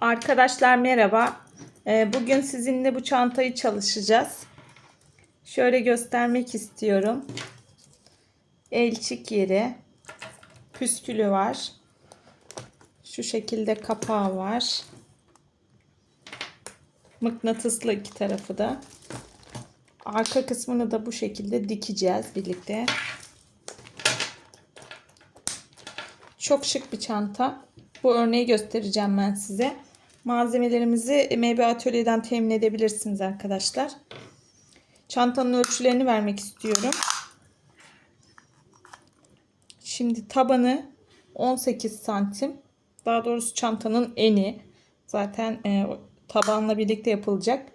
Arkadaşlar merhaba. Ee, Bugün sizinle bu çantayı çalışacağız. Şöyle göstermek istiyorum. Elçik yeri. Püskülü var. Şu şekilde kapağı var. Mıknatıslı iki tarafı da. Arka kısmını da bu şekilde dikeceğiz birlikte. Çok şık bir çanta. Bu örneği göstereceğim ben size. Malzemelerimizi MB Atölye'den temin edebilirsiniz arkadaşlar. Çantanın ölçülerini vermek istiyorum. Şimdi tabanı 18 santim. Daha doğrusu çantanın eni. Zaten e, tabanla birlikte yapılacak.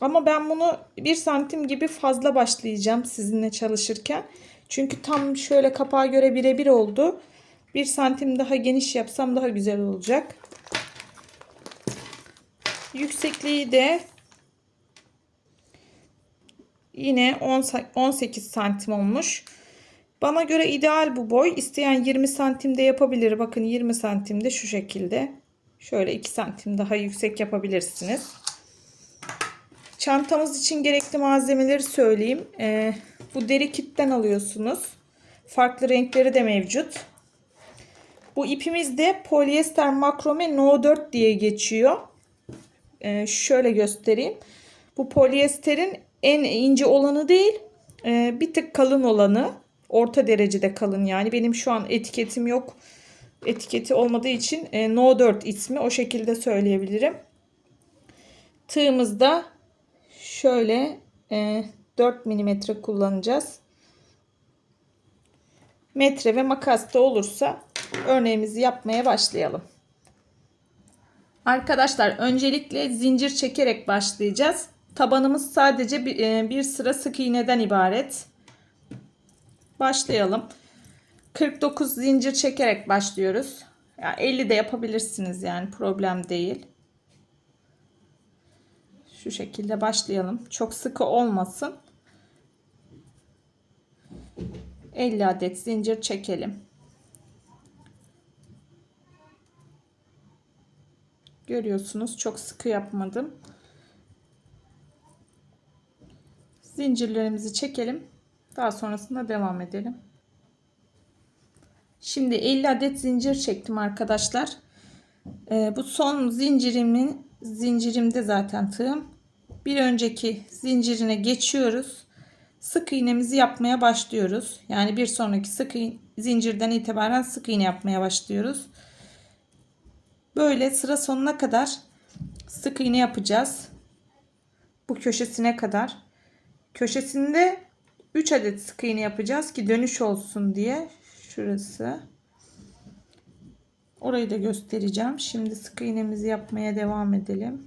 Ama ben bunu 1 santim gibi fazla başlayacağım sizinle çalışırken. Çünkü tam şöyle kapağa göre birebir oldu. 1 santim daha geniş yapsam daha güzel olacak. Yüksekliği de yine 10, 18 santim olmuş. Bana göre ideal bu boy. İsteyen 20 santimde yapabilir. Bakın 20 santimde şu şekilde. Şöyle 2 santim daha yüksek yapabilirsiniz. Çantamız için gerekli malzemeleri söyleyeyim. Ee, bu deri kitten alıyorsunuz. Farklı renkleri de mevcut. Bu ipimiz de polyester makrome No 4 diye geçiyor. Ee, şöyle göstereyim. Bu polyesterin en ince olanı değil, e, bir tık kalın olanı. Orta derecede kalın yani. Benim şu an etiketim yok. Etiketi olmadığı için e, No 4 ismi o şekilde söyleyebilirim. Tığımızda şöyle e, 4 mm kullanacağız. Metre ve makas da olursa örneğimizi yapmaya başlayalım. Arkadaşlar öncelikle zincir çekerek başlayacağız. Tabanımız sadece bir, e, sıra sık iğneden ibaret. Başlayalım. 49 zincir çekerek başlıyoruz. Yani 50 de yapabilirsiniz yani problem değil. Şu şekilde başlayalım. Çok sıkı olmasın. 50 adet zincir çekelim. Görüyorsunuz çok sıkı yapmadım. Zincirlerimizi çekelim. Daha sonrasında devam edelim. Şimdi 50 adet zincir çektim arkadaşlar. Ee, bu son zincirimin zincirimde zaten tığım. Bir önceki zincirine geçiyoruz. Sık iğnemizi yapmaya başlıyoruz. Yani bir sonraki sık zincirden itibaren sık iğne yapmaya başlıyoruz. Böyle sıra sonuna kadar sık iğne yapacağız. Bu köşesine kadar. Köşesinde 3 adet sık iğne yapacağız ki dönüş olsun diye. Şurası. Orayı da göstereceğim. Şimdi sık iğnemizi yapmaya devam edelim.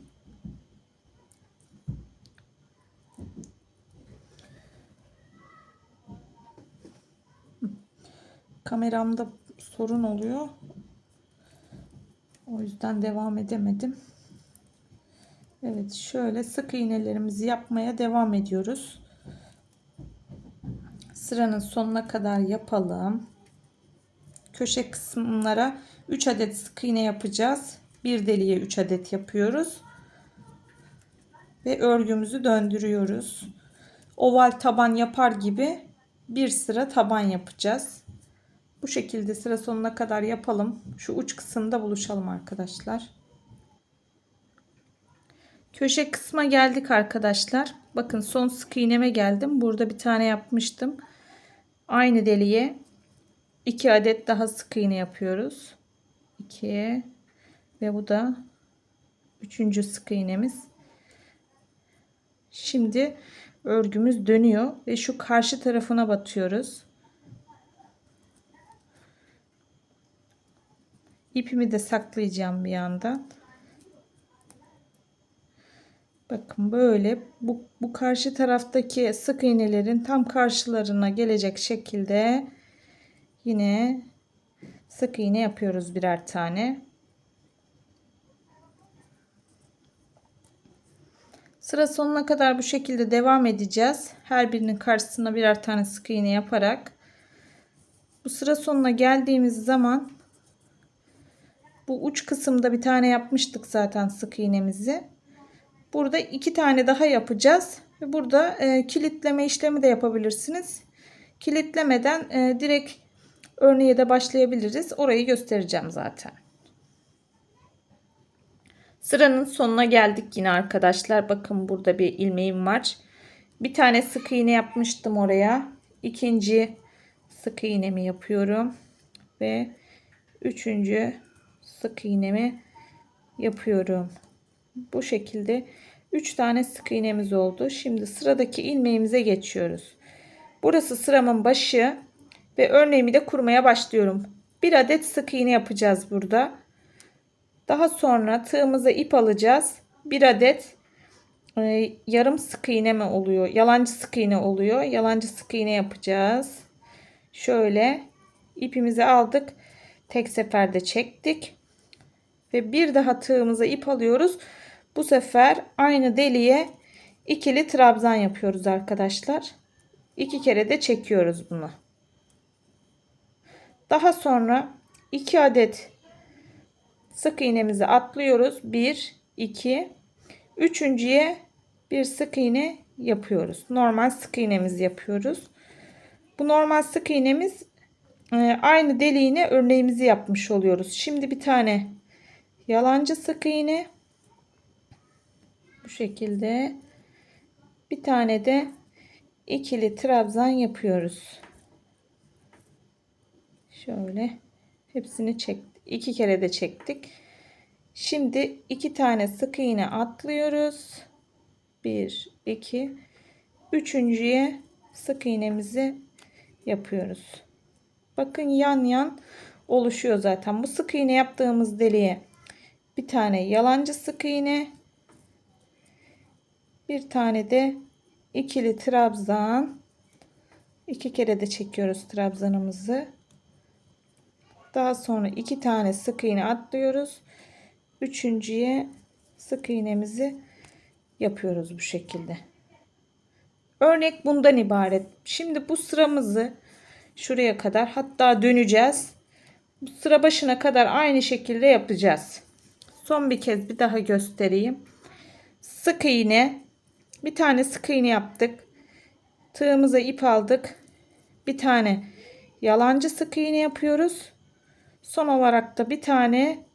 Kameramda sorun oluyor. O yüzden devam edemedim. Evet şöyle sık iğnelerimizi yapmaya devam ediyoruz. Sıranın sonuna kadar yapalım. Köşe kısımlara 3 adet sık iğne yapacağız. Bir deliğe 3 adet yapıyoruz. Ve örgümüzü döndürüyoruz. Oval taban yapar gibi bir sıra taban yapacağız. Bu şekilde sıra sonuna kadar yapalım. Şu uç kısımda buluşalım arkadaşlar. Köşe kısma geldik arkadaşlar. Bakın son sık iğneme geldim. Burada bir tane yapmıştım. Aynı deliğe 2 adet daha sık iğne yapıyoruz. 2 ve bu da 3. sık iğnemiz. Şimdi örgümüz dönüyor ve şu karşı tarafına batıyoruz. İpimi de saklayacağım bir yandan. Bakın böyle bu, bu karşı taraftaki sık iğnelerin tam karşılarına gelecek şekilde yine sık iğne yapıyoruz birer tane. Sıra sonuna kadar bu şekilde devam edeceğiz. Her birinin karşısına birer tane sık iğne yaparak. Bu sıra sonuna geldiğimiz zaman Bu uç kısımda bir tane yapmıştık zaten sık iğnemizi. Burada iki tane daha yapacağız. Ve burada e, kilitleme işlemi de yapabilirsiniz. Kilitlemeden e, direkt örneğe de başlayabiliriz. Orayı göstereceğim zaten. Sıranın sonuna geldik yine arkadaşlar. Bakın burada bir ilmeğim var. Bir tane sık iğne yapmıştım oraya. İkinci sık iğnemi yapıyorum. Ve üçüncü sık iğnemi yapıyorum. Bu şekilde 3 tane sık iğnemiz oldu. Şimdi sıradaki ilmeğimize geçiyoruz. Burası sıramın başı ve örneğimi de kurmaya başlıyorum. Bir adet sık iğne yapacağız burada. Daha sonra tığımıza ip alacağız. Bir adet e, yarım sık iğne mi oluyor? Yalancı sık iğne oluyor. Yalancı sık iğne yapacağız. Şöyle ipimizi aldık. Tek seferde çektik. Ve bir daha tığımıza ip alıyoruz. Bu sefer aynı deliğe ikili trabzan yapıyoruz arkadaşlar. İki kere de çekiyoruz bunu. Daha sonra iki adet sık iğnemizi atlıyoruz. 1 2 üçüncüye bir sık iğne yapıyoruz. Normal sık iğnemizi yapıyoruz. Bu normal sık iğnemiz e, aynı deliğine örneğimizi yapmış oluyoruz. Şimdi bir tane yalancı sık iğne bu şekilde bir tane de ikili trabzan yapıyoruz. Şöyle hepsini çektik. iki kere de çektik. Şimdi iki tane sık iğne atlıyoruz. Bir, iki, üçüncüye sık iğnemizi yapıyoruz. Bakın yan yan oluşuyor zaten. Bu sık iğne yaptığımız deliğe bir tane yalancı sık iğne, bir tane de ikili trabzan. iki kere de çekiyoruz trabzanımızı. Daha sonra iki tane sık iğne atlıyoruz. Üçüncüye sık iğnemizi yapıyoruz bu şekilde. Örnek bundan ibaret. Şimdi bu sıramızı şuraya kadar hatta döneceğiz. Sıra başına kadar aynı şekilde yapacağız. Son bir kez bir daha göstereyim. Sık iğne bir tane sık iğne yaptık. Tığımıza ip aldık. Bir tane yalancı sık iğne yapıyoruz. Son olarak da bir tane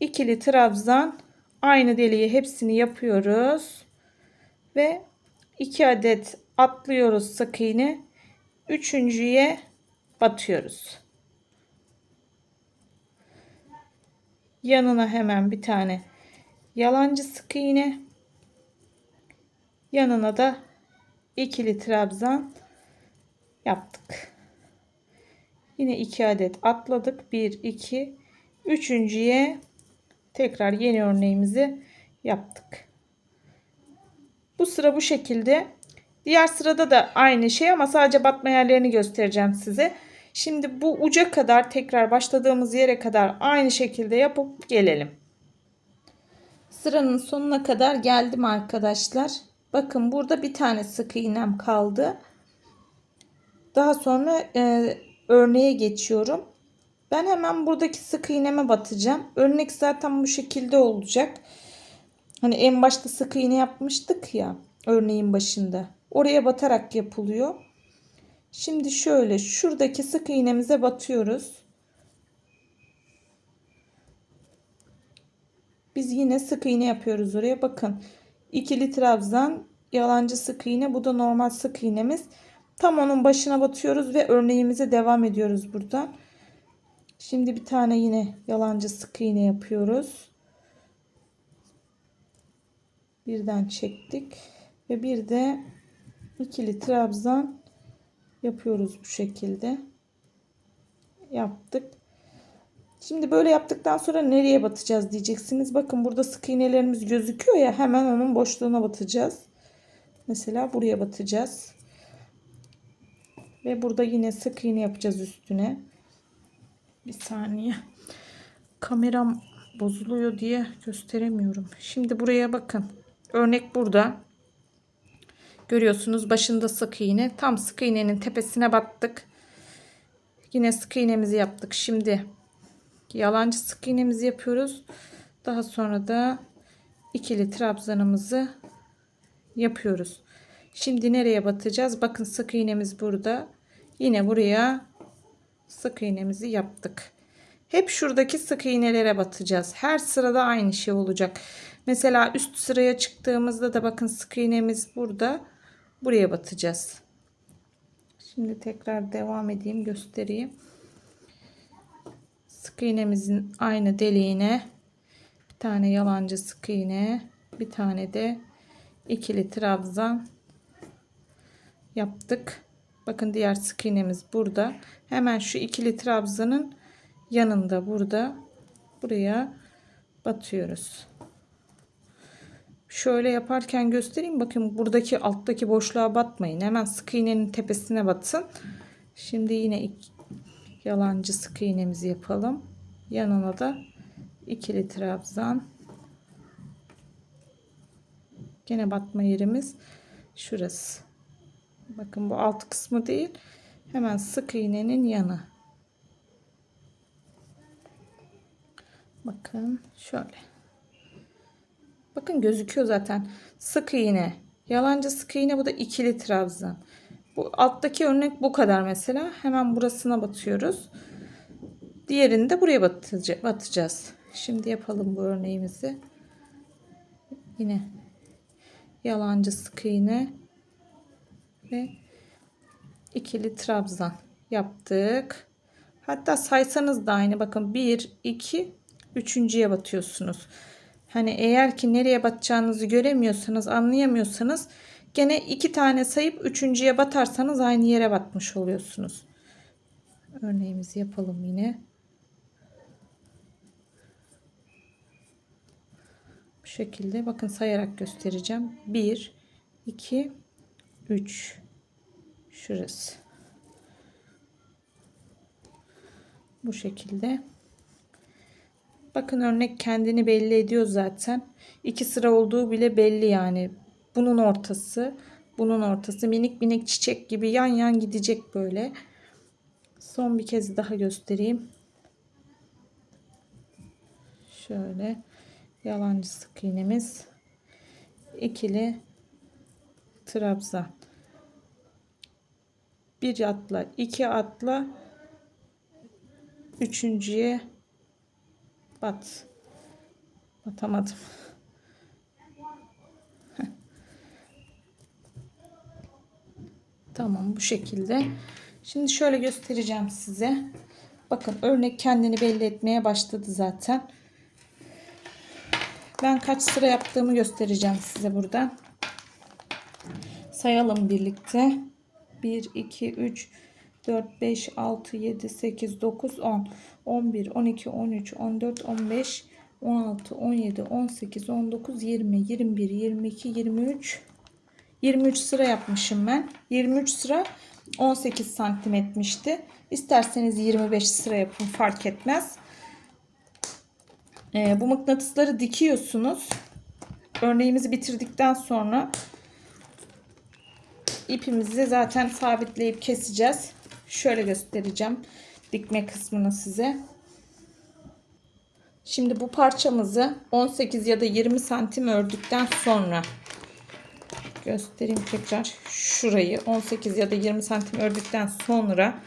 ikili trabzan aynı deliği hepsini yapıyoruz. Ve iki adet atlıyoruz sık iğne. Üçüncüye batıyoruz. Yanına hemen bir tane yalancı sık iğne. Yanına da ikili trabzan yaptık. Yine iki adet atladık. 1 2 üçüncüye tekrar yeni örneğimizi yaptık. Bu sıra bu şekilde. Diğer sırada da aynı şey ama sadece batma yerlerini göstereceğim size. Şimdi bu uca kadar tekrar başladığımız yere kadar aynı şekilde yapıp gelelim. Sıranın sonuna kadar geldim arkadaşlar. Bakın burada bir tane sık iğnem kaldı. Daha sonra e, örneğe geçiyorum. Ben hemen buradaki sık iğneme batacağım. Örnek zaten bu şekilde olacak. Hani en başta sık iğne yapmıştık ya örneğin başında. Oraya batarak yapılıyor. Şimdi şöyle şuradaki sık iğnemize batıyoruz. Biz yine sık iğne yapıyoruz oraya. Bakın ikili trabzan, yalancı sık iğne. Bu da normal sık iğnemiz. Tam onun başına batıyoruz ve örneğimize devam ediyoruz buradan. Şimdi bir tane yine yalancı sık iğne yapıyoruz. Birden çektik ve bir de ikili trabzan yapıyoruz bu şekilde. Yaptık. Şimdi böyle yaptıktan sonra nereye batacağız diyeceksiniz. Bakın burada sık iğnelerimiz gözüküyor ya hemen onun boşluğuna batacağız. Mesela buraya batacağız. Ve burada yine sık iğne yapacağız üstüne. Bir saniye. Kameram bozuluyor diye gösteremiyorum. Şimdi buraya bakın. Örnek burada. Görüyorsunuz başında sık iğne. Tam sık iğnenin tepesine battık. Yine sık iğnemizi yaptık. Şimdi yalancı sık iğnemizi yapıyoruz. Daha sonra da ikili trabzanımızı yapıyoruz. Şimdi nereye batacağız? Bakın sık iğnemiz burada. Yine buraya sık iğnemizi yaptık. Hep şuradaki sık iğnelere batacağız. Her sırada aynı şey olacak. Mesela üst sıraya çıktığımızda da bakın sık iğnemiz burada. Buraya batacağız. Şimdi tekrar devam edeyim göstereyim. Sık iğnemizin aynı deliğine bir tane yalancı sık iğne, bir tane de ikili trabzan yaptık. Bakın diğer sık iğnemiz burada. Hemen şu ikili trabzanın yanında burada buraya batıyoruz. Şöyle yaparken göstereyim. Bakın buradaki alttaki boşluğa batmayın. Hemen sık iğnenin tepesine batın. Şimdi yine yalancı sık iğnemizi yapalım. Yanına da ikili trabzan. Gene batma yerimiz şurası. Bakın bu alt kısmı değil. Hemen sık iğnenin yanı. Bakın şöyle. Bakın gözüküyor zaten. Sık iğne. Yalancı sık iğne bu da ikili trabzan. Bu alttaki örnek bu kadar mesela. Hemen burasına batıyoruz. Diğerini de buraya batacağız. Şimdi yapalım bu örneğimizi. Yine yalancı sık iğne ve ikili trabzan yaptık. Hatta saysanız da aynı. Bakın 1, 2, üçüncüye batıyorsunuz. Hani eğer ki nereye batacağınızı göremiyorsanız, anlayamıyorsanız gene iki tane sayıp üçüncüye batarsanız aynı yere batmış oluyorsunuz. Örneğimizi yapalım yine. Bu şekilde bakın sayarak göstereceğim. 1, 2, 3. Şurası. Bu şekilde. Bakın örnek kendini belli ediyor zaten. İki sıra olduğu bile belli yani. Bunun ortası, bunun ortası minik minik çiçek gibi yan yan gidecek böyle. Son bir kez daha göstereyim. Şöyle yalancı sık iğnemiz. ikili trabzan. Bir atla, iki atla üçüncüye Bat. Batamadım. tamam bu şekilde. Şimdi şöyle göstereceğim size. Bakın örnek kendini belli etmeye başladı zaten. Ben kaç sıra yaptığımı göstereceğim size burada. Sayalım birlikte. 1, 2, 3, 4, 5, 6, 7, 8, 9, 10, 11, 12, 13, 14, 15, 16, 17, 18, 19, 20, 21, 22, 23, 23 sıra yapmışım ben. 23 sıra 18 santim etmişti. İsterseniz 25 sıra yapın fark etmez. Ee, bu mıknatısları dikiyorsunuz. Örneğimizi bitirdikten sonra ipimizi zaten sabitleyip keseceğiz. Şöyle göstereceğim dikme kısmını size. Şimdi bu parçamızı 18 ya da 20 santim ördükten sonra göstereyim tekrar şurayı 18 ya da 20 santim ördükten sonra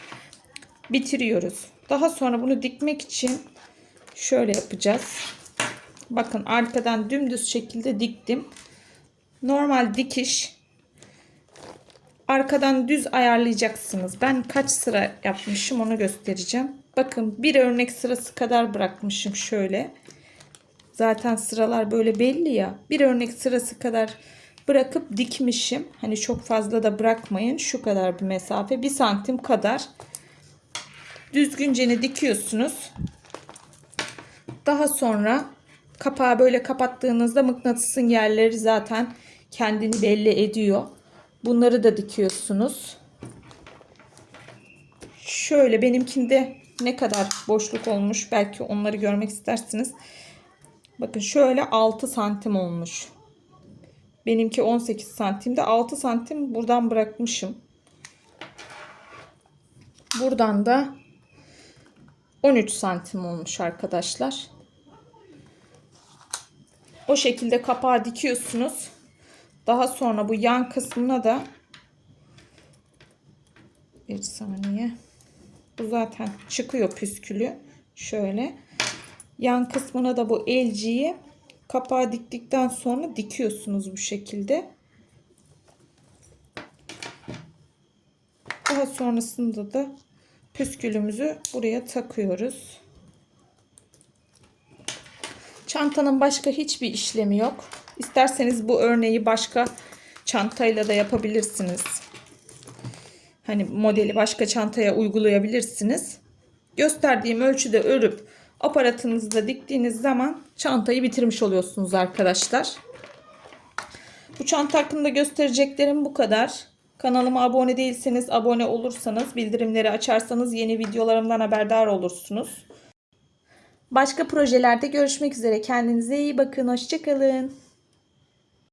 bitiriyoruz. Daha sonra bunu dikmek için şöyle yapacağız. Bakın arkadan dümdüz şekilde diktim. Normal dikiş arkadan düz ayarlayacaksınız. Ben kaç sıra yapmışım onu göstereceğim. Bakın bir örnek sırası kadar bırakmışım şöyle. Zaten sıralar böyle belli ya. Bir örnek sırası kadar bırakıp dikmişim. Hani çok fazla da bırakmayın. Şu kadar bir mesafe. Bir santim kadar. Düzgünce dikiyorsunuz. Daha sonra kapağı böyle kapattığınızda mıknatısın yerleri zaten kendini belli ediyor. Bunları da dikiyorsunuz. Şöyle benimkinde ne kadar boşluk olmuş belki onları görmek istersiniz. Bakın şöyle 6 santim olmuş. Benimki 18 santimde 6 santim buradan bırakmışım. Buradan da 13 santim olmuş arkadaşlar. O şekilde kapağı dikiyorsunuz. Daha sonra bu yan kısmına da bir saniye. Bu zaten çıkıyor püskülü. Şöyle. Yan kısmına da bu elciyi kapağı diktikten sonra dikiyorsunuz bu şekilde. Daha sonrasında da püskülümüzü buraya takıyoruz. Çantanın başka hiçbir işlemi yok. İsterseniz bu örneği başka çantayla da yapabilirsiniz. Hani modeli başka çantaya uygulayabilirsiniz. Gösterdiğim ölçüde örüp aparatınızda diktiğiniz zaman çantayı bitirmiş oluyorsunuz arkadaşlar. Bu çanta hakkında göstereceklerim bu kadar. Kanalıma abone değilseniz abone olursanız bildirimleri açarsanız yeni videolarımdan haberdar olursunuz. Başka projelerde görüşmek üzere. Kendinize iyi bakın. Hoşçakalın.